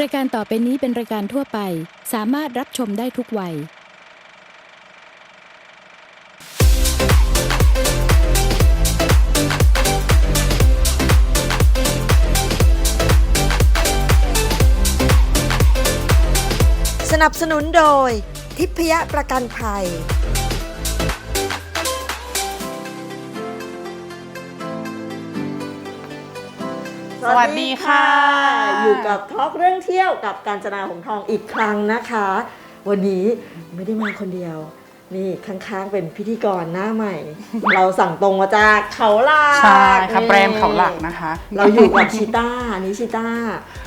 รายการต่อไปนี้เป็นรายการทั่วไป สามารถรับชมได้ทุกวัย สนับสนุนโดย ทิพยประกันภัย สวัสดีค่ะ อยู่กับทอล์กเรื่องเที่ยวกับการจนาหงส์ทองอีกครั้งนะคะ วันนี้ไม่ได้มาคนเดียว นี่ข้างๆเป็นพิธีกรหน้าใหม่ เราสั่งตรงมาจากเขาหลักใช่ค่ะนี่แบรนด์เขาหลักนะคะ เราอยู่กับชิต้าอันนี้ชิต้า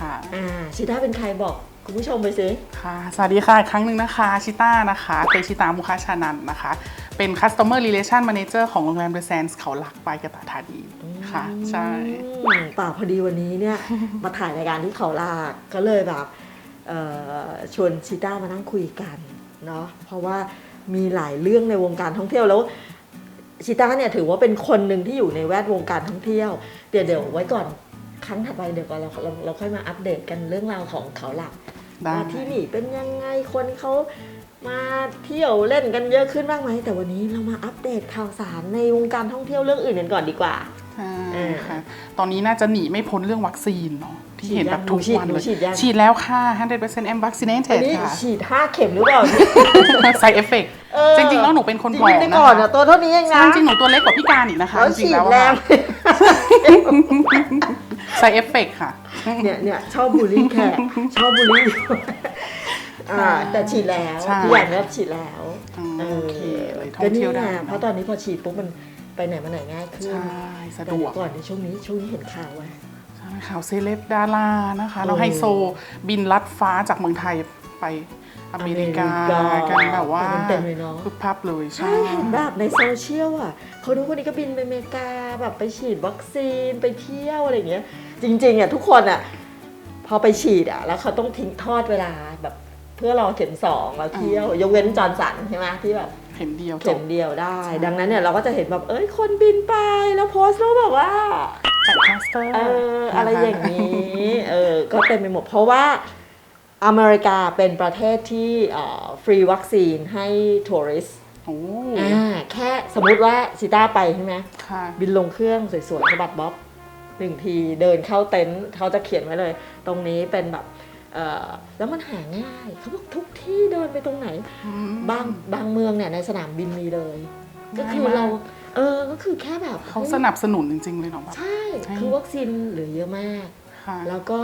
ค่ะอ่าชิต้าเป็นใครบอก คุณผู้ชมไปสิค่ะ สวัสดีค่ะอีกครั้งหนึ่งนะคะชิต้านะคะเป็นชิตามุคาชานันนะคะ เป็น Customer Relation Manager ของโรงแรม The Sands เขาหลักไปกระตาธานีค่ะ ใช่อืมป่าพอดีวันนี้เนี่ย มาถ่ายรายการที่เขาลากก็เลยแบบเอ่อชวนชิต้ามานั่งคุยกันเนาะเพราะว่ามีหลายเรื่องในวงการท่องเที่ยวแล้วชิต้าเนี่ยถือว่าเป็นคนหนึ่งที่อยู่ในแวดวงการท่องเที่ยว เดี๋ยวเดี๋ยวไว้ก่อนครั้งถัดไปเดี๋ยวก่อนเราเราเราค่อยมาอัปเดตกันเรื่องราวของเขาหลักได้ ว่าที่นี่เป็นยังไงคนเขามาเที่ยวเล่นกันเยอะขึ้นบ้างไหมแต่วันนี้เรามาอัปเดตข่าวสารในวงการท่องเที่ยวเรื่องอื่นกันก่อนดีกว่าใช่เออค่ะตอนนี้น่าจะหนีไม่พ้นเรื่องวัคซีนเนาะที่เห็นแบบทุกวันหนูเลยฉีดยังฉีดแล้วค่ะ 100% I'm อัน vaccinated นี้ค่ะฉีดห้าเข็มหรือเปล่า side effect เออจริงๆแล้วหนูเป็นคนจผอริมงๆแต่นะก่อนคะอะตัวเท่านี้เองใช่นะจริงๆหนูตัวเล็กกว่าพี่การอีกนะคะแล้วจริฉีงๆดแล้วแรอะง side effect ค่ะ เนี่ยเนี่ยชอบบูลลี่แขกชอบบูลลี่อ่าแต่ฉีดแล้วใช่พี่อย่างเนี้ยฉีดแล้วอืมเออโอเคเลยท่อก็งนี่เที่ยวได้ไงเนอะเพราะตอนนี้พอฉีดปุ๊บมันไปไหนมาไหนง่ายขึ้นใช่สะแต่ดวกก่อนในช่วงนี้ช่วงนี้เห็นข่าวไว้ใช่ข่าวเซเลบดารานะคะเออน้องไฮโซบินลัดฟ้าจากเมืองไทยไป อเมริกาอเมริกากันแบบว่าเต็มๆเลยเนอะ พึบพับเลยใช่เห็นแบบในโซเชียลอะเขาดูคนนี้ก็บินไปอเมริกาแบบไปฉีดวัคซีนไปเที่ยวอะไรอย่างเงี้ย จริงๆอะทุกคนอะพอไปฉีดอะแล้วเขาต้องทิ้งทอดเวลาแบบเพื่อรอเข็มสองแล้วเที่ยว ยกเว้นจอร์นสันใช่ไหมที่แบบ เข็มเดียวจเข็บ มเดียวได้ ใช่ ดังนั้นเนี่ยเราก็จะเห็นแบบเอ้ยคนบินไปแล้วโพสต์รูปแบบว่าแปะพลาสเตอร์เอออะไรนะคะอย่างนี้ เออก็เต็มไปหมดเพราะว่า อเมริกาเป็นประเทศที่ฟรีวัคซีนให้ทัวริสต์โอ้อ่าแค่สมมุติว่าชิต้าไปใช่ไหมค่ะบินลงเครื่องสวยๆสะบัดบ๊อบหนึ่งทีเดินเข้าเต็นท์เขาจะเขียนไว้เลย ตรงนี้เป็นแบบเอ่อแล้วมันหาง่ายเขาบอกทุกที่เดินไปตรงไหน บางบางเมืองเนี่ยในสนามบินมีเลย ก็คือง่ายมากเราเออก็คือแค่แบบเขาสนับสนุนจริง ๆ เลยเนาะแบบใช่ใช่ คือวัคซีนเหลือเยอะมากค่ะแล้วก็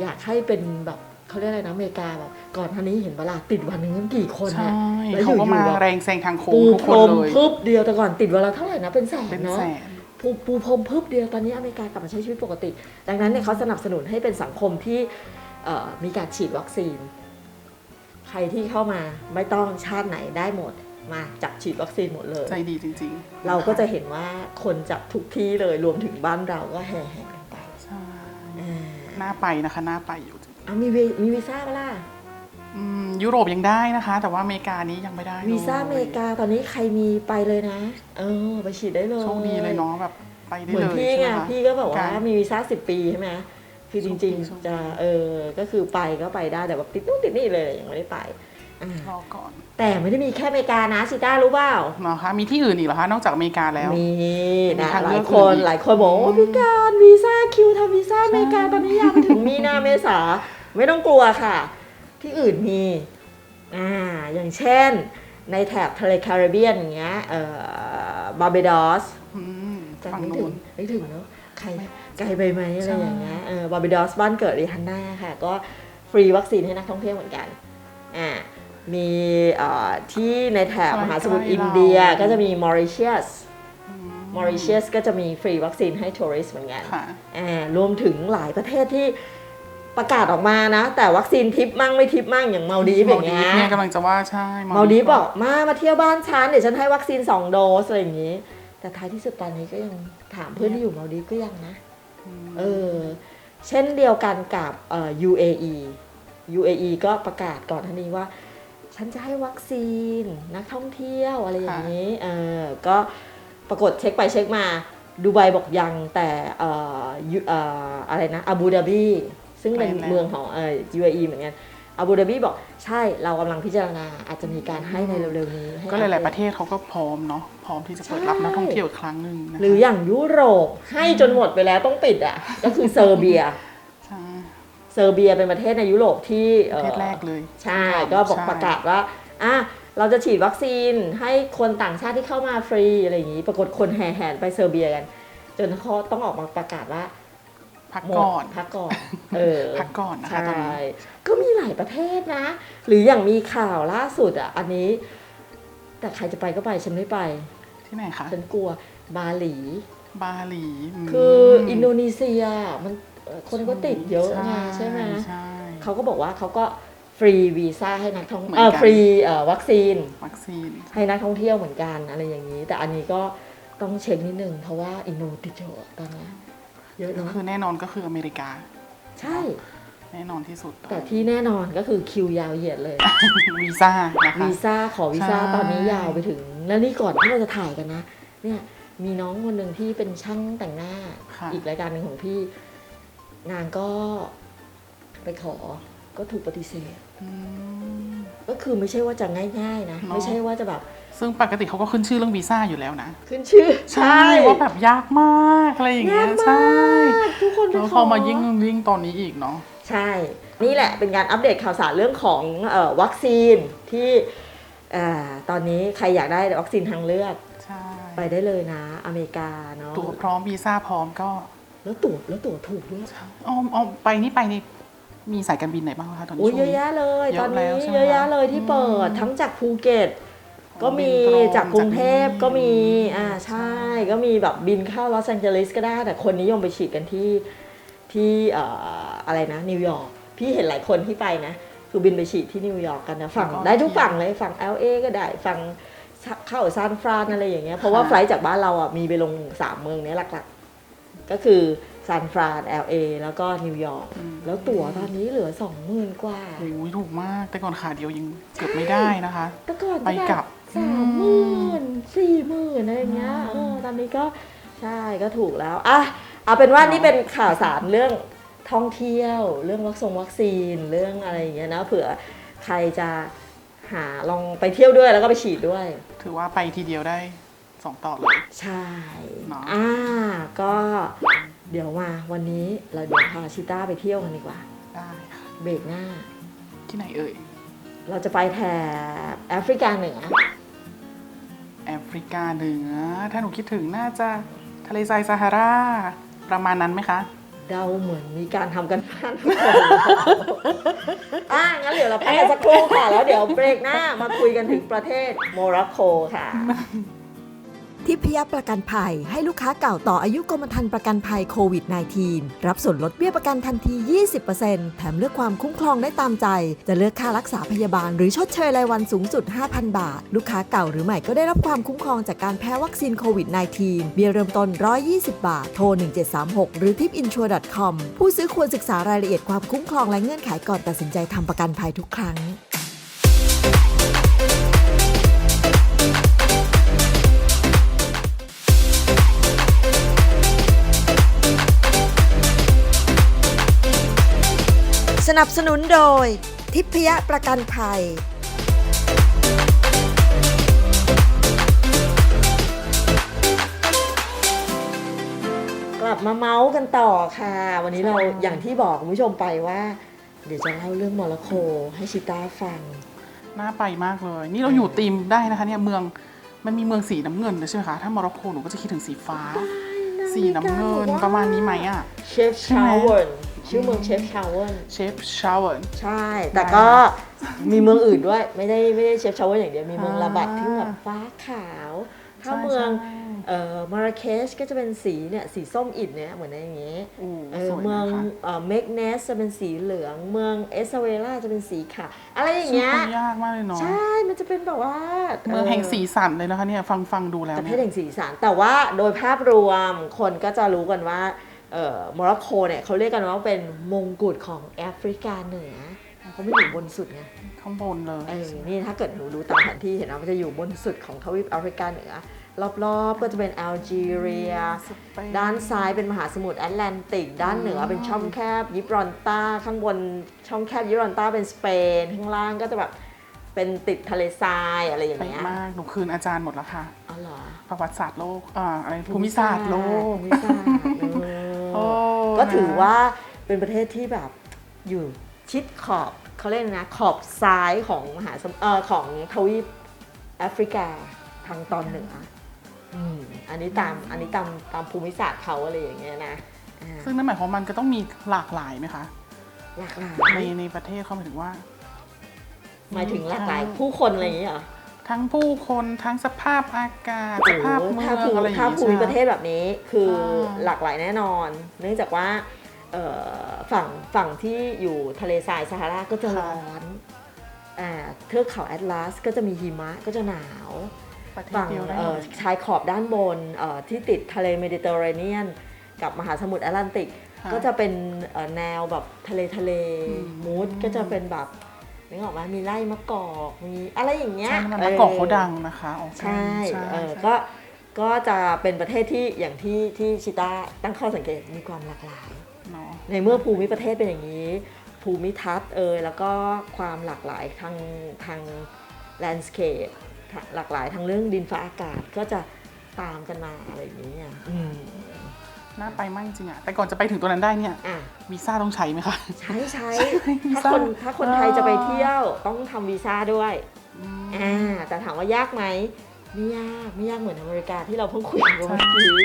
อยากให้เป็นแบบ เขาเรียกอะไรนะอเมริกาแบบก่อนท่านี้เห็นเวลาติดวันหนึ่งตั้งกี่คนใช่เนี่ยแล้วอเขาก็ยู่มาๆแบบแรงแซงทางโค้งปูทุกพครนมเลยพึบเดียวแต่ก่อนติดวันละเท่าไหร่นะเป็นแสนเป็นเนาะ แสน ปูปูพรมพึบเดียวตอนนี้อเมริกากลับมาใช้ชีวิตปกติ ดังนั้นเนี่ยเขาสนับสนุนให้เป็นสังคมที่เอ่อมีการฉีดวัคซีน ใครที่เข้ามาไม่ต้องชาติไหนได้หมด มาจับฉีดวัคซีนหมดเลย ใจดีจริงๆเราก็จะเห็นว่าคนจากทุกที่เลยรวมถึงบ้านเราก็แห่แห่กันไปใช่อ่าน่าไปนะคะน่าไปอยู่ จริงอะมีวีมีวีซ่าปะล่ะอืมยุโรปยังได้นะคะ แต่ว่าอเมริกานี้ยังไม่ได้เลยวีซ่าอเมริกาตอนนี้ใครมีไปเลยนะ เออ ไปฉีดได้เลยโชคดีเลยเนาะแบบไปได้เหมือนเลยพี่ใช่ไงไหมคะ พี่ก็บอกว่าการมีวีซ่าสิบปีใช่ไหมคือจริงโชคดีโชคดีๆ จะเออก็คือไปก็ไปได้แต่แบบติดนู่นติดนี่เลยยังไม่ได้ไปอ่ารอก่อนแต่ไม่ได้มีแค่อเมริกานะชิต้ารู้เปล่า เนาะคะมีที่อื่นอีกเหรอคะนอกจากอเมริกาแล้ว มีมีนะทางหเลืลาอยกคนอื่นอีกหลายคนบอกว่าพี่การวีซ่าคิวทำวีซ่าอเมริกาตอนนี้ยาวไปถึงมีนาเมษา ไม่ต้องกลัวค่ะ ที่อื่นมีอ่าอย่างเช่นในแถบทะเลแคริบเบียนอย่างเงี้ยเอ่อบาร์เบดอสอืมแต่ฝั่งไม่ถึนู้งนไม่ถึงเนาะใครไกลไปไหมอะไรใช่อย่างเงี้ยเออบาร์เบดอสบ้านเกิดริฮันน่าค่ะ ก็ฟรีวัคซีนให้นักท่องเที่ยวเหมือนกันอ่ามีเอ่อที่ในแถบมหาสมุทรอินเดียก็จะมีมอริเชียสมอริเชียสก็จะมีฟรีวัคซีนให้ทัวริสต์เหมือนกันค่ะอ่ารวมถึงหลายประเทศที่ ประกาศออกมานะ แต่วัคซีนทิปมั่งไม่ทิปมั่งอย่างมาลดีฟอย่างเงี้ยเนี่ยกำลังจะว่าใช่มาลดีฟบอกมามาเที่ยวบ้านฉันเดี๋ยวฉันให้วัคซีน2โดสอะไรอย่างงี้ แต่ท้ายที่สุดตอนนี้ก็ยังถามเพื่อนที่อยู่มาลดีฟก็ยังนะเออเช่นเดียวกันกับเอ่อ UAE UAE ก็ประกาศก่อนท่านี้ว่า ฉันจะให้วัคซีนนักท่องเที่ยวอะไรอย่างนี้เออก็ปรากฏเช็คไปเช็คมาดูไบบอกยังแต่เอ่อยูเอ่ออะไรนะอาบูดาบี ซึ่งเป็นใกล้แล้วเมืองของเอ่อ UAE เหมือนกันอาบูดาบีบอกใช่เรากำลังพิจารณาอาจจะมีการให้ในเร็วๆนี้ให้ก็หลายๆประเทศเขาก็พร้อมเนาะพร้อมที่จะเปิดรับใช่นักท่องเที่ยวอีกครั้งหนึ่งนะคะหรืออย่างยุโรปให้จนหมดไปแล้วต้องปิดอะก็คือเซอร์เบียใช่เซอร์เบียเป็นประเทศในยุโรปที่ปอ่ระอเทศแรกเลย ใช่ก็บอกใช่ประกาศว่าอะเราจะฉีดวัคซีนให้คนต่างชาติที่เข้ามาฟรีอะไรอย่างนี้ ปรากฏคนแห่แหนไปเซอร์เบียกัน จนเขาต้องออกมาประกาศว่า พักหมดก่อนพักก่อนเออพักก่อนนะคะใช่ตอนนี้ก็มีหลายประเทศนะ หรืออย่างมีข่าวล่าสุดอะ อันนี้ แต่ใครจะไปก็ไปฉันไม่ไป ที่ไหนคะ ฉันกลัวบาหลี บาหลีมคืออินโดนีเซียมันเอ่อคนก็ติดเยอะไงใช่ไหมใช่เขาก็บอกว่าเขาก็ฟรีวีซ่าให้นักท่องเหมือนเออกันฟรีเอ่อวัคซีนวัคซีน ให้นักท่องเที่ยวเหมือนกันอะไรอย่างนี้ แต่อันนี้ก็ต้องเช็คนิดนึงเพราะว่าอินโดติดเยอะตอนนี้ เยอะก็เนาะคือแน่นอนก็คืออเมริกา ใช่ แน่นอนที่สุดแต่ที่แน่นอนก็คือคิวยาวเหยียดเลย วีซ่านะคะวีซ่าขอวีซ่าใช่ตอนนี้ยาวไปถึง แล้วนี่ก่อนที่เราจะถ่ายกันนะ เนี่ยมีน้องคนหนึ่งที่เป็นช่างแต่งหน้าค่ะอีกรายการหนึ่งของพี่ นางก็ไปขอ ก็ถูกปฏิเสธอืมก็คือไม่ใช่ว่าจะง่ายๆนะเนอะไม่ใช่ว่าจะแบบ ซึ่งปกติเขาก็ขึ้นชื่อเรื่องวีซ่าอยู่แล้วนะ ขึ้นชื่อว่าแบบยากมากอะไรอย่างเงี้ยายกใช่มากทุกคนไปแล้วขพออมายิ่งยิ่งตอนนี้อีกเนาะใช่ นี่แหละเป็นการอัปเดตข่าวสารเรื่องของเออวัคซีนที่เอ่อตอนนี้ใครอยากได้วัคซีนทางเลือกใช่ไปได้เลยนะ อเมริกาเนาะตั๋วพร้อมวีซ่าพร้อมก็ แล้วตั๋วแล้วตั๋วถูกด้วยอ้อมอ้อมไปนี่ไปนี่ มีสายการบินไหนบ้างคะตอนนี้โอ้ยช่วเยงอะนี้ แยะเลยเยอะตอนนี้แล้วใช่ไหมเยอะแยะเลยที่อืมเปิดทั้งจากภูเก็ต ก็มีบินตรงจากกรุงเทพจากก็มีอืมอ่าใช่ ก็มีแบบบินเข้าลอสแองเจลิสก็ได้ แต่คนนิยมไปฉีดกันที่ที่เอ่ออะไรนะนิวยอร์กพี่เห็นหลายคนที่ไปนะ คือบินไปฉีดที่นิวยอร์กกันนะฝั่งได้ทุกฝั่งเลยฝั่ง LA ก็ได้ฝั่งเข้าซานฟรานอะไรอย่างเงี้ยเพราะว่าไฟลท์จากบ้านเราอะมีไปลงสามเมืองเนี้ยหลักๆ ก็คือ ซานฟราน LA แล้วก็นิวยอร์กอืมแล้วตั๋วตอนนี้เหลือสองหมื่นกว่าโอ้ยถูกมาก แต่ก่อนขาเดียวยังเกือบไม่ได้นะคะ แต่ก่อนไปกลับสามหมื่นสี่หมื่นอะไรอย่างเงี้ยเออตอนนี้ก็ใช่ก็ถูกแล้วอะเอาเป็นว่าเนอะนี่เป็นข่าวสารเรื่องท่องเที่ยว เรื่องวัคซงวัคซีนเรื่องอะไรอย่างเงี้ยนะเผื่อใครจะหาลองไปเที่ยวด้วยแล้วก็ไปฉีดด้วย ถือว่าไปทีเดียวได้สองต่อเลย ใช่เนอะอ่าก็ เดี๋ยวมาวันนี้เราเดี๋ยวพาชิต้าไปเที่ยวกันดีกว่า ได้ค่ะเบรกหน้า ที่ไหนเอ่ยเราจะไปแถบแอฟริกาเหนือ แอฟริกาเหนือ ถ้าหนูคิดถึงน่าจะทะเลทรายซาฮารา ประมาณนั้นไหมคะเราเหมือนมีการทำกันบ้านทุกคนอะงั้นเดี๋ยวเราพักกันสักครู่ค่ะ แล้วเดี๋ยวเบรกหน้ามาคุยกันถึงประเทศโมร็อกโกค่ะ ทิพยประกันภัย ให้ลูกค้าเก่าต่ออายุกรมธรรม์ประกันภัยโควิด -19 รับส่วนลดเบี้ยประกันทันที 20%แถมเลือกความคุ้มครองได้ตามใจ จะเลือกค่ารักษาพยาบาลหรือชดเชยรายวันสูงสุด 5,000 บาท ลูกค้าเก่าหรือใหม่ก็ได้รับความคุ้มครองจากการแพ้วัคซีนโควิด -19 เบี้ยเริ่มต้น 120 บาท โทร 1736 หรือ tipinsure.com ผู้ซื้อควรศึกษารายละเอียดความคุ้มครองและเงื่อนไขก่อนตัดสินใจทำประกันภัยทุกครั้ง นับสนุนโดย ทิพยประกันภัย กลับมาเมาส์กันต่อค่ะ วันนี้เราอย่างที่บอกคุณผู้ชมไปว่า เดี๋ยวจะเล่าเรื่องโมร็อกโกให้ชิต้าฟัง น่าไปมากเลย นี่เราอยู่ตีมได้นะคะเนี่ยเมืองมันมีเมืองสีน้ำเงินด้วยใช่ไหมคะ ถ้าโมร็อกโกหนูก็จะคิดถึงสีฟ้า สีน้ำเงินประมาณนี้ไหมอะ เชฟชาวเวิร์น ชื่อเมืองเชฟชาวเวิร์นเชฟชาวเวอร์ใช่ แต่ก็มีเมืองอื่นด้วย ไม่ได้ไม่ได้เชฟชาวเวอร์อย่างเดียว มีเมืองอ่าลาบัดที่แบบฟ้าขาว ถ้าใช่เมืองใช่เอ่อมาราเคชก็จะเป็นสีเนี่ยสีส้มอิฐเนี่ยเหมือนในอย่างงี้โอ้เอสอวยเมืองนะคะเอ่อเมกเนสจะเป็นสีเหลือง เมืองเอสเวล่าจะเป็นสีขาวอะไรอย่างชื่อเงี้ยเขายากมากเลยเนาะ ใช่ มันจะเป็นแบบว่าเมืองแห่งสีสันเลยนะคะเนี่ยฟังฟังดูแล้วประเทเนี่ศยแห่งสีสันแต่ว่าโดยภาพรวมคนก็จะรู้กันว่าเอ่อ โมร็อกโกเนี่ยเขาเรียกกันว่าเป็นมงกุฎของแอฟริกาเหนือเขาไม่อยู่บนสุดไงข้างบนเลยเออนี่ถ้าเกิดหนูดูตามแผนที่เห็นนะมันจะอยู่บนสุดของทวีปแอฟริกาเหนือรอบๆ ก็จะเป็นแอลจีเรียสเปนด้านซ้ายเป็นมหาสมุทรแอตแลนติก ด้านเหนือเป็นช่องแคบยิบรอนตาข้างบนช่องแคบยิบรอนตาเป็นสเปน ข้างล่างก็จะแบบเป็นติดทะเลทรายอะไรอย่างเป๊ะเงี้ยมากหนูคืนอาจารย์หมดแล้วค่ะอ๋อเหรอประวัติศาสตร์โลกอ่าอะไรภูมิศาสตร์โลกภูมิศาสตร์เออโอ้ ก็ถือนะว่าเป็นประเทศที่แบบอยู่ชิดขอบเขาเรียกนะขอบซ้ายของมหาสมุทรเอ่อของทวีปแอฟริกาทางตอนเหนืออืมอันนี้ตามอันนี้ตามตามภูมิศาสตร์เขาอะไรอย่างเงี้ยนะอ่าซึ่งนั่นหมายความว่ามันก็ต้องมีหลากหลายไหมคะหลากหลาในยในประเทศเขาหมายถึงว่า หมายถึงหลากหลายผู้คนอะไรอย่างเงี้ยเหรอ ทั้งผู้คนทั้งสภาพอากาศโอ้สโหภาพเมืถ้าองภูอะไรอย่างถ้าเงี้ยภูมิใช่ไหมประเทศแบบนี้คืออาหลากหลายแน่นอน เนื่องจากว่าเอ่อฝั่งฝั่งที่อยู่ทะเลทรายซาฮาราก็จะร้อนอ่าเทือกเขาแอตลาสก็จะมีหิมะก็จะหนาวประเทศฝั่งเดียวได้เอ่เลอยชายขอบด้านบนเอ่อที่ติดทะเลเมดิเตอร์เรเนียน กับมหาสมุทรแอตแลนติกค่ะก็จะเป็นเอ่อแนวแบบทะเลทะเลอืมมูดก็จะเป็นแบบ นึกออกไหมมีไร่มะกอกมีอะไรอย่างเงี้ยใช่มันเอมะอกอกเขาดังนะคะโอเคใช่ใช่เออใช่ก็ก็จะเป็นประเทศที่อย่างที่ที่ชิต้าตั้งข้อสังเกตมีความหลากหลายเนาะในเมื่อภูมิประเทศเป็นอย่างนี้ ภูมิทัศน์เอยแล้วก็ความหลากหลายทางทางแลนด์สเคปหลากหลายทางเรื่องดินฟ้าอากาศก็จะตามกันมาอะไรอย่างนี้อะอืม น่าไปมากจริงๆอะแต่ก่อนจะไปถึงตัวนั้นได้เนี่ยอะวีซ่าต้องใช้ไหมคะ ใช้ใช้วีถ้าซ่าคนถ้าคนไทยจะไปเที่ยวต้องทำวีซ่าด้วยอืมอ่าแต่ถามว่ายากไหมไม่ยากไม่ยากเหมือนอเมริกาที่เราเพิ่งคุยกันเมื่อกี้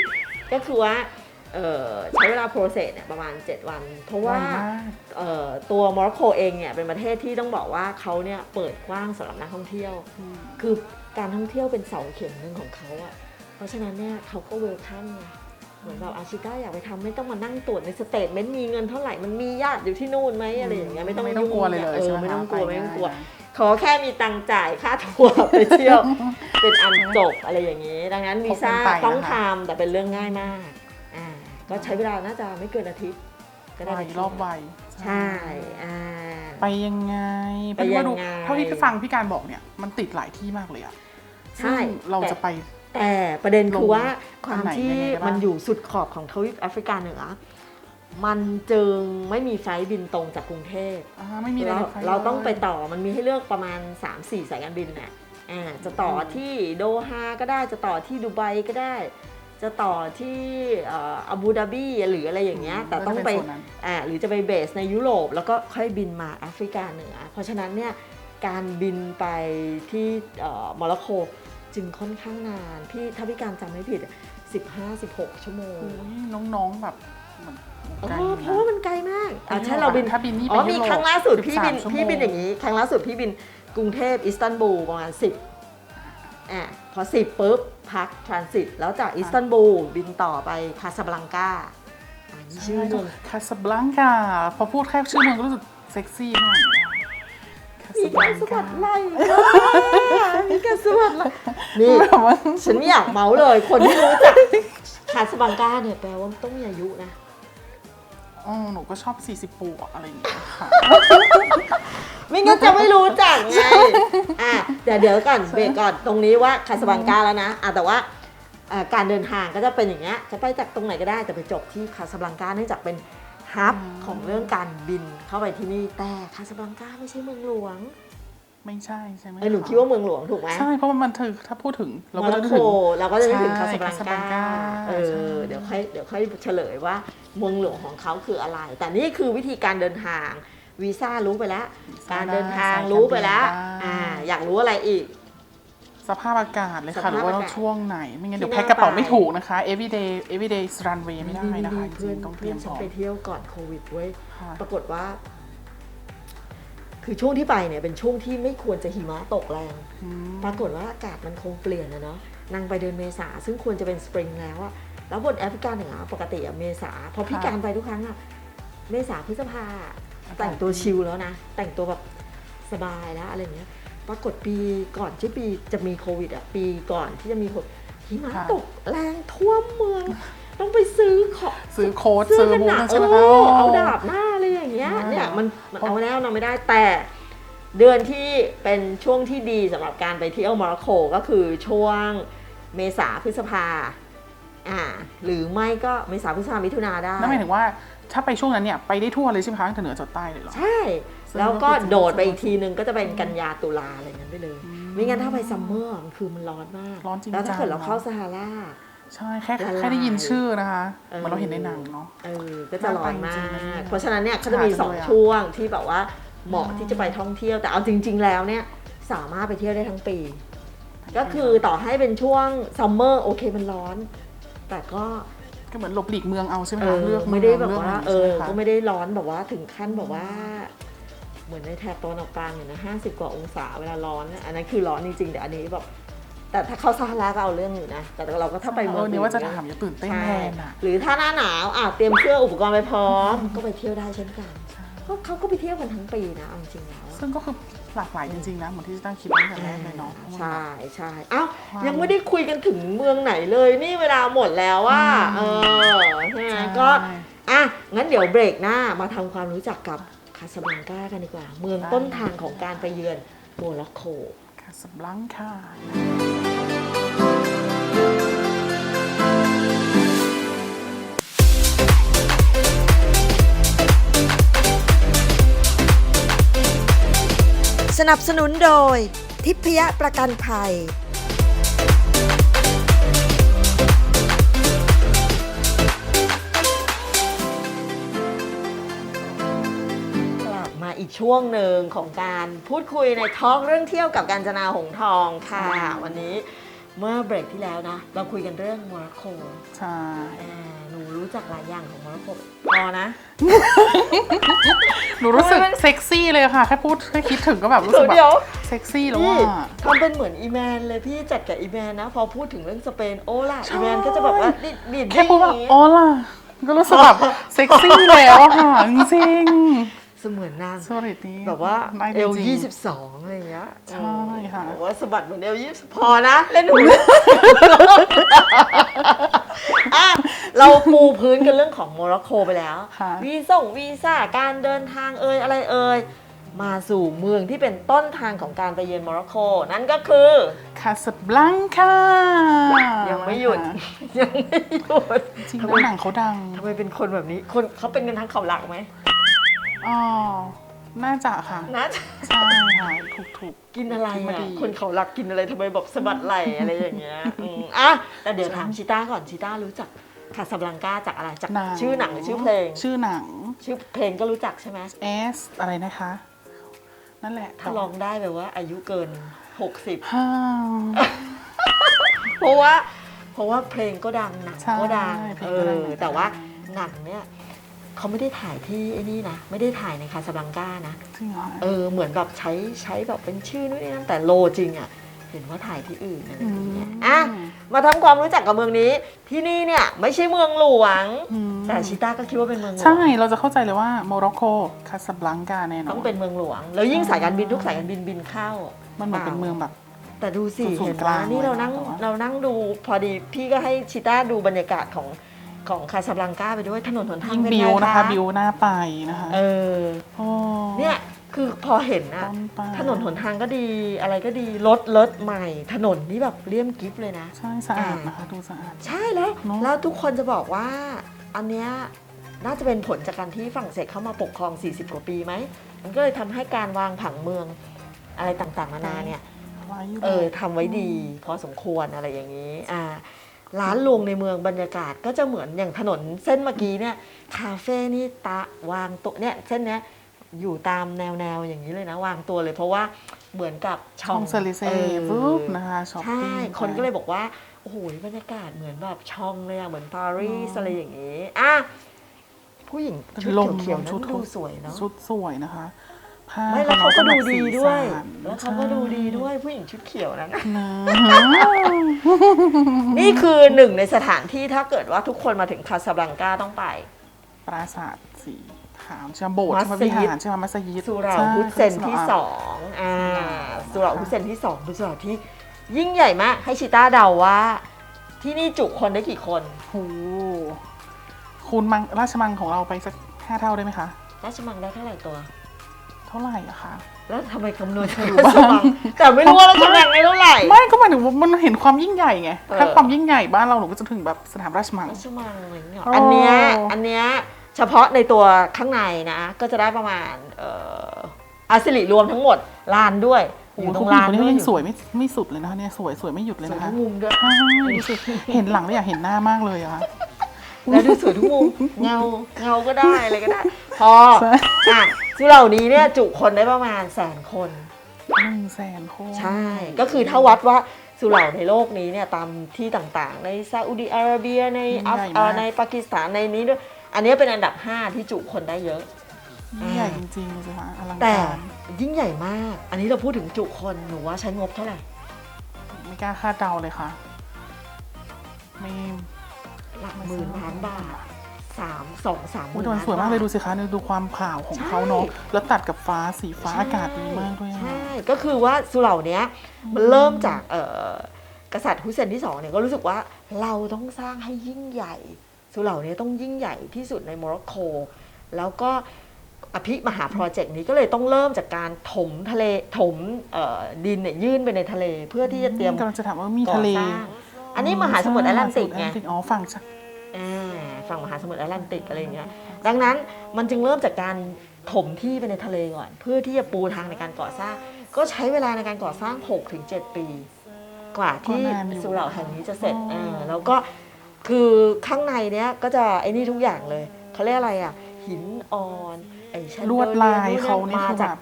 ก็คือว่าเอ่อใช้เวลา process เนี่ยประมาณ 7 วัน เพราะว่าไวมากเอ่อตัวโมร็อกโกเองเนี่ยเป็นประเทศที่ต้องบอกว่าเขาเนี่ยเปิดกว้างสำหรับนักท่องเที่ยว อืม คือการท่องเที่ยวเป็นเสาเข็มหนึ่งของเขาอะเพราะฉะนั้นเนี่ยเขาก็เวลคัมไง เหมือนแบบอาชิต้าอยากไปทำไม่ต้องมานั่งตรวจในสเตทเมนต์มีเงินเท่าไหร่มันมีญาติอยู่ที่นู่นไหมอะไรอย่างเงี้ยไม่ต้องไม่ต้องกลัวเลยเลยเอใช่อไหมไม่คะต้องกลัวปไม่ต้องกลัวง่ายนะขอแค่มีตังค์จ่ายค่าทัวร์ไปเที่ยว เป็นอันจบอะไรอย่างนี้ ดังนั้นวีซ่าขอบคุณไปนะคะต้องทำแต่เป็นเรื่องง่ายมากอ่าก็ใช้เวลาน่าจะไม่เกินอาทิตย์ ก็ได้ไวไปเที่ยวรอบไวใช่อ่าไปยังไงไปยังไงเท่าที่ฟังพี่การบอกเนี่ยมันติดหลายที่มากเลยอะใช่ซึ่งเราแต่จะไป แต่ประเด็นคือว่าคลงวามอันไหนที่ยังไงได้บ้างมันอยู่สุดขอบของทวีปแอฟริกาเหนือ มันจึงไม่มีไฟล์บินตรงจากกรุงเทพอ่าไม่มีเราไฟเราต้องไปลยต่อมันมีให้เลือกประมาณ 3-4 สายการบินน่ะอ่าจะต่ออมที่โดฮาก็ได้จะต่อที่ดูไบก็ได้ จะต่อที่เอ่ออาบูดาบีหรืออะไรอย่างเงี้ยแต่ต้องไปก็จะเป็นโซนนั้นอ่าหรือจะไปเบสในยุโรป แล้วก็ค่อยบินมาแอฟริกาเหนือ เพราะฉะนั้นเนี่ยการบินไปที่เอ่อโมร็อกโก จึงค่อนข้างนาน พี่ถ้าพี่การจำไม่ผิด 15-16 ชั่วโมงโอ้ยน้องๆแบบเหมือนอ๋อไกลอยู่เพนะราะว่ามันไกลมากอะใช่เราบินถ้าบินนี่ไปอ๋อมียุโรปครั้งล่าสุดพี่บิน13ชั่วโมงพี่บินอย่างนี้ ครั้งล่าสุดพี่บินกรุงเทพอิสตันบูลประมาณ10อะพอ 10ปุ๊บพักทรานสิตแล้วจากอิสตันบูลบินต่อไปคาซาบลังกาอันนี้ชื่อเมือง คาสบลังกาพอพูดแค่ชื่อเมืองก็รู้สึกเซ็กซี่มากคา มีสบกาลัรงสะบักาดไหล่มีการสะบัดไหล่นี่แบบว่าฉันไม่อยากเมาเลย คนที่รู้จักคาซาบลังกาเนี่ยแปลว่าต้องมีอายุนะอ๋อหนูก็ชอบ 40ปูอะอะไรอย่างเงี้ยค่ะ ไม่งั้นจะไม่รู้จักไง อะเดี๋ยวเดี๋ยวก่อนเบรกก่อนตรงนี้ว่าคาสบังกาแล้วนะ อะแต่ว่าอะการเดินทางก็จะเป็นอย่างเงี้ย จะไปจากตรงไหนก็ได้แต่ไปจบที่คาสบังกาเนื่องจากเป็น ฮับอืมของเรื่องการบินเข้าไปที่นี่แต่คาสบังกาไม่ใช่เมืองหลวง ไม่ใช่ใช่ไหมเออหนูะคิดว่าเมืองหลวงถูกไหมใช่เพราะว่ามันถือถ้าพูดถึงเราโมก็ร็จะอกนึกโกถึงเราก็จะนึกถึงใช่คาสบังกา Casablanca เอใช่อเดี๋ยวค่อยเดี๋ยวค่อยเฉลยว่าเมืองหลวงของเขาคืออะไร แต่นี่คือวิธีการเดินทางวีซ่ารู้ไปแล้ว การเดินทางรู้ไปแล้วอ่าอยากรู้อะไรอีก สภาพอากาศเลยสค่ะภาพหรือว่าอากาศช่วงไหน ไม่งั้นที่เดี๋ยวแพ็คกระเป๋าน่าไปไม่ถูกนะคะ everyday everyday runway ไม่ได้นะคะจเพื่ริอนงๆต้องเตเพื่รีอยนมพฉันร้อมไปเที่ยวก่อนโควิดเว้ย ค่ะ ปรากฏว่า คือช่วงที่ไปเนี่ยเป็นช่วงที่ไม่ควรจะหิมะตกแรง อืม ปรากฏว่าอากาศมันคงเปลี่ยนนะเนาะนางไปเดือนเมษาซึ่งควรจะเป็นสปริงแล้วอะแล้วบนแอฟริกาเหนือปกติอะเมษาพอพี่การไปทุกครั้งอะเมษาพฤษภาแต่งตัวชิลแล้วนะ แต่งตัวแบบสบายแล้วอะไรเงี้ย ปรากฏปีก่อนที่ปีจะมีโควิดอะปีก่อนที่จะมีโควิดหิมะตกแรงท่วมเมือง ต้องไปซื้อของซื้อโค้ดเสื้ซื้ออกันบูหนาทวใช่ไหมเอคะอเอาดาบหน้าอะไรอย่างเงี้ยอ่าเนี่ยมันมันเพราะเอาแน่นอนไม่ได้แต่เดือนที่เป็นช่วงที่ดีสำหรับการไปเที่ยวโมร็อกโกก็คือช่วงเมษาพฤษภาอ่าหรือไม่ก็เมษาพฤษภามิถุนาได้นั่นหมายถึงว่าถ้าไปช่วงนั้นเนี่ยไปได้ทั่วเลยใช่ไหมคะตั้งแต่เหนือจนใต้เลยเหรอใช่ซึ่ง แล้วก็ก็คือโดดไปอีกทีนึงก็จะเป็นกันยาตุลาอะไรอย่างนั้นไปเลย ไม่งั้นถ้าไปซัมเมอร์มันคือมันร้อนมากร้อนจริงแล้วถ้าเกิดจังเราเข้าซาฮาราใช่แค่ละลายแค่ได้ยินชื่อนะคะเออเหมือนเราเห็นในหนังเนาะเออก็จะร้อนมาน่าไปจริงๆนะกเนี่ยเพราะฉะนั้นเนี่ยเขาจะมีฉลาดสองเลยอะช่วงที่แบบว่าเหมาะที่จะไปท่องเที่ยวแต่เอาจริง ๆ แล้วเนี่ยสามารถไปเที่ยวได้ทั้งปี ก็คือต่อให้เป็นช่วงซัมเมอร์โอเคมันร้อน แต่ก็ก็เหมือนหลบหลีกเมืองเอาใช่ไหมเอคะอเลือกไม่ได้เมืแบองบว่าลืเออใช่ไหมคะก็ไม่ได้ร้อนแบบว่าถึงขั้นแบบว่า เหมือนในแถบตะวันออกกลางเนี่ยนะห้าสิบกว่าองศาเวลาร้อนเนี่ยอันนั้นคือร้อนจริงๆแต่อันนี้แบบแต่ถ้าเข้าซาฮาราก็เอาเรื่องอยู่นะ แต่เราก็ถ้าไปเมืเอองอเนี่ยว่าจะอื่ถามอย่าตื่นเต้นใช่แทนอะหรือถ้าหน้าหนาวอะเตรียมเครื่องอุปกรณ์ไปพร้อม ก็ไปเที่ยวได้เช่นกันก็เขาก็ไปเที่ยวกันทั้งปีนะเอาจริงๆแล้ว ซึ่งก็คือหลากหลายจริงๆนะเหมือนที่ตั้งคิดตั้งแต่แรกเลยเนาะใช่ใช่เอ้าว้าวยังไม่ได้คุยกันถึงเมืองไหนเลยนี่เวลาหมดแล้วว่า เออใช่ไหมก็อะงั้นเดี๋ยวเบรกหน้ามาทำความรู้จักกับคาสบลังกากันดีกว่า เมืองต้นทางของการไปเยือนโมร็อกโกคาสบลังคาสนับสนุนโดย ทิพยประกันภัย ช่วงหนึ่งของการพูดคุยในทอล์กเรื่องเที่ยวกับการจนาหงส์ทองค่ะ วันนี้เมื่อเบรกที่แล้วนะ เราคุยกันเรื่องโมร็อกโกใช่อ่าหนูรู้จักหลายอย่างของโมร็อกโกพอนะ หนูรู้สึกทำไมมันเซ็กซี่เลยค่ะ แค่พูดแค่คิดถึงก็แบบรู้สึกแบเดี๋ยวบเซ็กซี่แล้วพี่ว่าทำเป็นเหมือนอีแมนเลยพี่จัดกับอีแมนนะ พอพูดถึงเรื่องสเปนโอ้ล่ะใช่ อีแมนก็จะแบบว่าดิดดิดแค่พูดว่าอย่างงี้อ๋อล่ะ ก็รู้สึกแบบเซ็กซี่แล้วอะค่ะจริง เสมือนนางๆสวริตนี้แบบว่าได้เอลจริงๆยี่สิบสองอะไรอย่างเงี้ยใช่ค่ะบอกว่าสะบัดเหมือนเอลยี่สิบพอนะเล่นหูอะเราปูพื้นกันเรื่องของโมร็อกโกไปแล้วค่ะวีส่งวีซ่าการเดินทางเอ่ยอะไรเอ่ยมาสู่เมืองที่เป็นต้นทางของการไปเยือนโมร็อกโกนั่นก็คือคาสบลังคายัยังไม่หยุด ยังไม่หยุดจริงทำๆไมแล้วหนังเขาดังทำไมเป็นคนแบบนี้ คนเขาเป็นกันทั้งเขาหลักไหม อ๋อน่าจะค่ะ นะใช่ค่ะถูกถูก กินอะไรคิดมาอะดี คนเขาหลักกินอะไรทำไมแบบสะบัดไหลอะไรอย่างเงี้ยอืมอะแต่เดี๋ยวถามชิต้าก่อนชิต้ารู้จักคาสบลังกาจากอะไรจากหนังชื่อหนังหรือชื่อเพลง ชื่อหนังชื่อเพลงก็รู้จักใช่ไหม S อะไรนะคะ นั่นแหละถ้าลองได้แบบว่าอายุเกิน 60ฮ่าเพราะว่าเพราะว่าเพลงก็ดังหนังใช่ก็ดังเพลงเอก็ดังอแต่ว่าหนังเนี่ย เขาไม่ได้ถ่ายที่ไอ้นี่นะไม่ได้ถ่ายในคาสบลังกานะจริงเหรอเออเหมือนแบบใช้ใช้แบบเป็นชื่อนู่นนี่นั่นแต่โลจริงอะเห็นว่าถ่ายที่อื่นอะไรอย่างเงี้ยอะมาทำความรู้จักกับเมืองนี้ ที่นี่เนี่ยไม่ใช่เมืองหลวงอืมแต่ชิต้าก็คิดว่าเป็นเมืองหลวงใช่เราจะเข้าใจเลยว่าโมร็อกโกคาสบลังกาแน่นอนต้องเป็นเมืองหลวง แล้วยิ่งสายการบินทุกสายการบินบินเข้า มันเหมือนเป็นเมืองแบบแต่ดูสิศูนย์เห็นกไหมลางนี่เรานั่งเลยนะเรานั่งดูพอดีพี่ก็ให้ชิต้าดูบรรยากาศของ ของคาสบลังกาไปด้วยถนนหนทางยิ่งเป็นบิไงวนะคะคะบิวหน้าไปนะคะเออโอ้เนี่ยคือพอเห็นอะต้นปาล์มถนนหนทางก็ดีอะไรก็ดีรถเลิศใหม่ ถนนนี่แบบเลี่ยมกิฟเลยนะ ใช่สะอาดนะคะ ดูสะอาด ใช่แล้วเนอะ แล้วทุกคนจะบอกว่า อันเนี้ยน่าจะเป็นผลจากการที่ฝรั่งเศสเข้ามาปกครอง 40 กว่าปีไหม มันก็เลยทำให้การวางผังเมืองอะไรต่างๆนานาเนี่ย ไว้ยู่เออทำไว้ดีพอสมควรอะไรอย่างนี้ อ่า ร้านรวงในเมืองบรรยากาศก็จะเหมือนอย่างถนนเส้นเมื่อกี้เนี่ยคาเฟ่นี่ตะวางตัวเนี่ยเส้นเนี้ยอยู่ตามแนวแนวๆอย่างนี้เลยนะ วางตัวเลยเพราะว่าเหมือนกับช่องเซลิเซ่ออฟุบนะคะช้อปใช่ปิ้งคนก็เลยบอกว่า โอ้โหบรรยากาศเหมือนแบบช่องเลยอะเหมือนปารีสอ๋อออะไรอย่างนี้อะผู้หญิงชุดลมเขียวๆลมนั้ชุดนดูสวยเนาะชุดสวยนะคะ ผ้าไม่แล้วเขาก็ดูดีด้วยสีสันแล้วเขาก็ดูดีด้วยผู้หญิงชุดเขียวนั้นนะนี่คือหนึ่งในสถานที่ถ้าเกิดว่าทุกคนมาถึงคาสบลังกาต้องไป ปราสาทสีขาวใช่ไหมโบสถ์ใช่ไหมมัสยิวิดหารใช่ไหมมัสยิดสุเหราใช่ฮุสเซนที่สองอ่าสุเหราฮุสเซนที่สองเป็นสุเหราที่ยิ่งใหญ่มาก ให้ชิต้าเดาว่า ที่นี่จุคนได้กี่คนโอ้โหคูณมังราชมังของเราไปสักห้าเท่าได้ไหมคะ ราชมังได้เท่าไหร่ตัวเท่ท่าไหร่อะคะ แล้วทำไมคำนวณจากราชมังแต่ไม่รู้ว่าราชมังไม่เท่าไหร่ ไม่ก็หมายถึงว่ามันเห็นความยิ่งใหญ่ไงเออถ้าความยิ่งใหญ่บ้านเราหนูก็จะถึงแบบสนามราชมังราชมังอะไรอย่างเงี้ยโอ้อันเนี้ยอันเนี้ยเฉพาะในตัวข้างในนะ ก็จะได้ประมาณเอ่ออาสิริรวมทั้งหมดลานด้วยโอ้อโหยู่ตรทุกงคนลานคนนี้ด้วก็ยยังสวยไม่ไม่สุดเลยนะคะเนี่ยสวยสวยไม่หยุดเลยสวยนะคะทุกมุมด้วยใช่ดูสิเห็นหลังแล้วอยากเห็นหน้ามากเลยอะ แล้วดูสวยทุกมุมเงาเงาก็ได้อะไรก็ได้ พอใช่อะที่เหล่านี้เนี่ยจุคนได้ประมาณแสนคน หนึ่งแสนคนใช่ ก็คือถ้าวัดว่าสุเหร่าในโลกนี้เนี่ยตามที่ต่างๆ ในซาอุดิอาระเบียในอัฟเอ่อในปากีสถานในนี้ด้วย อันนี้เป็นอันดับ 5 ที่จุคนได้เยอะ ยิ่งใหญ่จริงๆเลยสิคะอลังแต่การยิ่งใหญ่มาก อันนี้เราพูดถึงจุคนหนูว่าใช้งบเท่าไหร่ ไม่กล้าคาดเดาเลยค่ะ ไม่ หลักหมื่นล้านบาทสามสองสามหอุ๊มื่ยนแต่มันล้านสวยมากเลยบาทดูสิคะเนี่ยดูความผ่าวของใช่เขาเนาะแล้วตัดกับฟ้าสีฟ้าอากาศดีมากด้วยอะ ใช่ก็คือว่าสุเหร่าเนี้ยมันเริ่มจากเอ่อกษัตริย์ฮุเซนที่สองเนี่ยก็รู้สึกว่าเราต้องสร้างให้ยิ่งใหญ่ สุเหร่าเนี้ยต้องยิ่งใหญ่ที่สุดในโมร็อกโกแล้วก็อภิมหาโปรเจกต์นี้ก็เลยต้องเริ่มจากการถมทะเลถมเอ่อดินเนี่ยยื่นไปในทะเลเพื่อที่จะเตรียม กำลังจะถามว่ามีก่อทะเลสร้าง อันนี้มหาสมุทรแอตแลนติกไงมหาสมุทรแอตแลนติกอ๋อฝั่งชะอ่าฝั่งมหาสมุทรแอตแลนติกอะไรอย่างเงี้ย ดังนั้นมันจึงเริ่มจากการถมที่ไปในทะเลก่อน เพื่อที่จะปูทางในการก่อสร้าง ก็ใช้เวลาในการก่อสร้าง 6-7 ปี กว่าที่ก็นานอยู่สุเหร่าแห่งนี้จะเสร็จอ๋อเออแล้วก็คือข้างในเนี้ยก็จะไอ้นี่ทุกอย่างเลยเขาเรียกอะไรอะ หินอ่อนไอ้แชนลวดลายเดอร์เขานี่มาคือจาแบกบ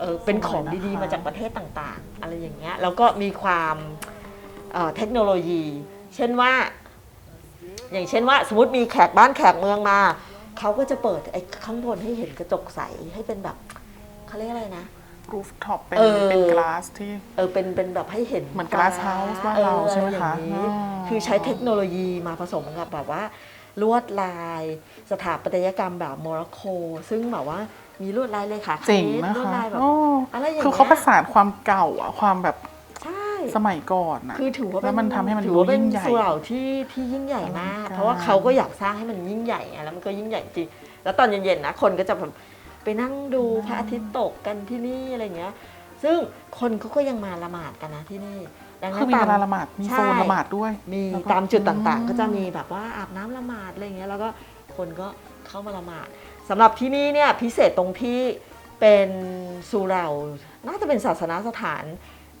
เออเป็นของสวยนะคะดีๆ มาจากประเทศต่างๆ อะไรอย่างเงี้ยแล้วก็มีความ เอ่อเทคโนโลยี เช่นว่า อย่างเช่นว่าสมมติมีแขกบ้านแขกเมืองมาเขาก็จะเปิดไอ้ข้างบนให้เห็นกระจกใสให้เป็นแบบเขาเรียกอะไรนะ รูฟท็อปเป็นเออ เป็นกลาสที่ เออเป็นเป็นแบบให้เห็นเหมือน glass house บ้านเราออใช่ไหมคะอรอย่างนี้อ๋อคือใช้เทคโนโลยีมาผสมกับแบบว่า ลวดลาย สถาปัตยกรรมแบบโมร็อกโก ซึ่งแบบว่ามีลวดลายเลยค่ะเจ๋งนะลวดคะลายแบบ โอ้อะไรอย่างเงี้ย คือเขาประสานความเก่าอะความแบบใช่ สมัยก่อนอะคือถือว่าเป็แล้วนมันทำให้มันถือว่าเป็นดูยิ่งใหญ่สุเหร่าที่ที่ยิ่งใหญ่มาก อลังการ เพราะว่าเขาก็อยากสร้างให้มันยิ่งใหญ่ไงแล้วมันก็ยิ่งใหญ่จริงแล้วตอนเย็นๆนะคนก็จะแบบไปนั่งดูพระอาทิตย์ตกกันที่นี่อะไรเงี้ย ซึ่งคนเขาก็ยังมาละหมาดกันนะที่นี่ดังนั้คือนมีตาเวลาละหมาดมีใช่ โซนละหมาดด้วยมีแล้วก็ตามจุดต่างๆอืมก็จะมีแบบว่าอาบน้ำละหมาดอะไรเงี้ยแล้วก็คนก็เข้ามาละหมาดสำหรับที่นี่เนี่ยพิเศษตรงที่เป็นสุเหร่าน่าจะเป็นศาสนสถาน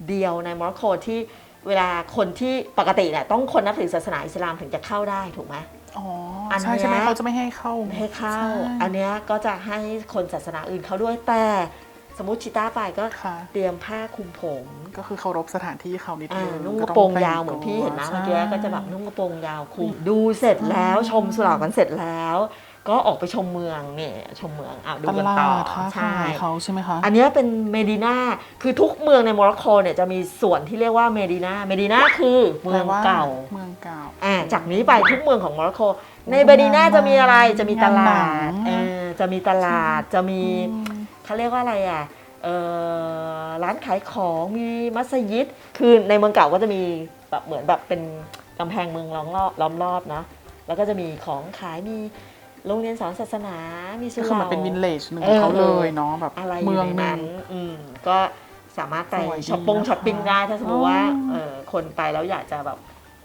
เดียวในโมร็อกโกที่เวลาคนที่ปกติเนี่ยต้องคนนับถือศาสนาอิสลามถึงจะเข้าได้ถูกไหมอ๋ออันใช่ใช่ไหมเนี้ยเขาจะไม่ให้เข้าไม่ให้เข้าใช่อันเนี้ยก็จะให้คนศาสนาอื่นเข้าด้วยแต่สมมติชิต้าไปก็ค่ะเตรียมผ้าคลุมผม ก็คือเคารพสถานที่เขานิดอ่านึงนุ่งกก็ระต้โปรงแต่ยาวเหมือนที่เห็นนะตัวเมื่อกี้ใช่ก็จะแบบนุ่งกระโปรงยาวคลุมดูเสร็จแล้วชมสุเหร่ากันเสร็จแล้ว ก็ออกไปชมเมืองเนี่ยชมเมืองอะดูตกันลาต่อดค้าใช่ขายเขาใช่ไหมคะ อันเนี้ยเป็นเมดินาคือทุกเมืองในโมร็อกโกเนี่ยจะมีส่วนที่เรียกว่าเมดินาเมดินาคือเมืองแปลว่าเก่าเมืองเก่า อ่าจากนี้ไปทุกเมืองของโมร็อกโกในเมดินาจะมีอะไรจะมีตลาดงานหนังเออจะมีตลาดจะมีอืมเขาเรียกว่าอะไรอะเอ่อร้านขายของมีมัสยิดคือในเมืองเก่าก็จะมีแบบเหมือนแบบเป็นกำแพงเมืองล้อมรอบล้อมรอบนะแล้วก็จะมีของขายมี โรงเรียนสอนศาสนา มีสุก็เหคือร่ามันเป็นวินเลจหนึ่งเอของอเขาเลยเนาะแบบอะไรอเมืยู่องในหนึ่นั้ง นอืมก็สามารถไปสวยดีช้อปปงนะคะช้อปปิ้งได้ถ้าสมมติว่าอ๋อ เออคนไปแล้วอยากจะแบบ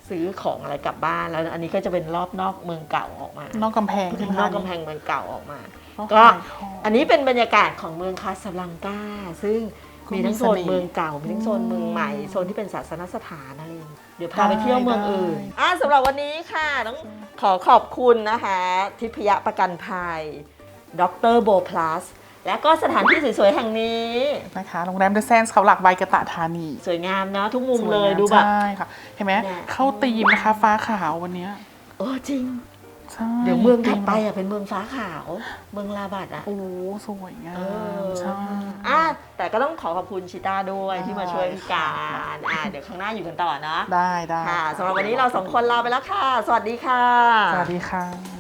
ซื้อของอะไรกลับบ้าน แล้วอันนี้ก็จะเป็นรอบนอกเมืองเก่าออกมานอกกำแพงใช่ไหมนอกกำแพงเมืองเก่าออกมา ก็ก็ขายของอันนี้เป็นบรรยากาศของเมืองคาสบลังกา ซึ่งก็ มีมีทั้งโซนเสน่ห์เมืองเก่า มีทั้งโซนเมืองใหม่ โซนที่เป็นศาสนสถานอะไรอย่างเงี้ยเดี๋ยวพาไปเที่ยวเมืองอื่นได้อะสำหรับวันนี้ค่ะต้องขอขอบคุณนะคะ ทิพยประกันภัย ดรโบพลัส และก็สถานที่สวยๆแห่งนี้ นะคะ โรงแรมเดอะแซนส์เขาหลักใบกระตะธานีสวยงามเนาะทุกมุมสวเลยงามดูแบบ ใช่ค่ะ เห็นไหม เนี่ย เข้าตีมนะคะ ฟ้าขาววันเนี้ยเออจริงใช่เดี๋ยวเมืองถัดไปอะเป็นเมืองฟ้าขาว เมืองลาบัดอะโอ้สวยงาเอมอใช่อะแต่ก็ต้องขอขอบคุณชิต้าด้วยที่มาช่วยพี่ได้กาค่ะรอะเดี๋ยวข้างหน้าอยู่กันต่อเนาะได้ได้ค่ะสำหรับวันนี้เราสองคนลาไปแล้วค่ะ สวัสดีค่ะ สวัสดีค่ะ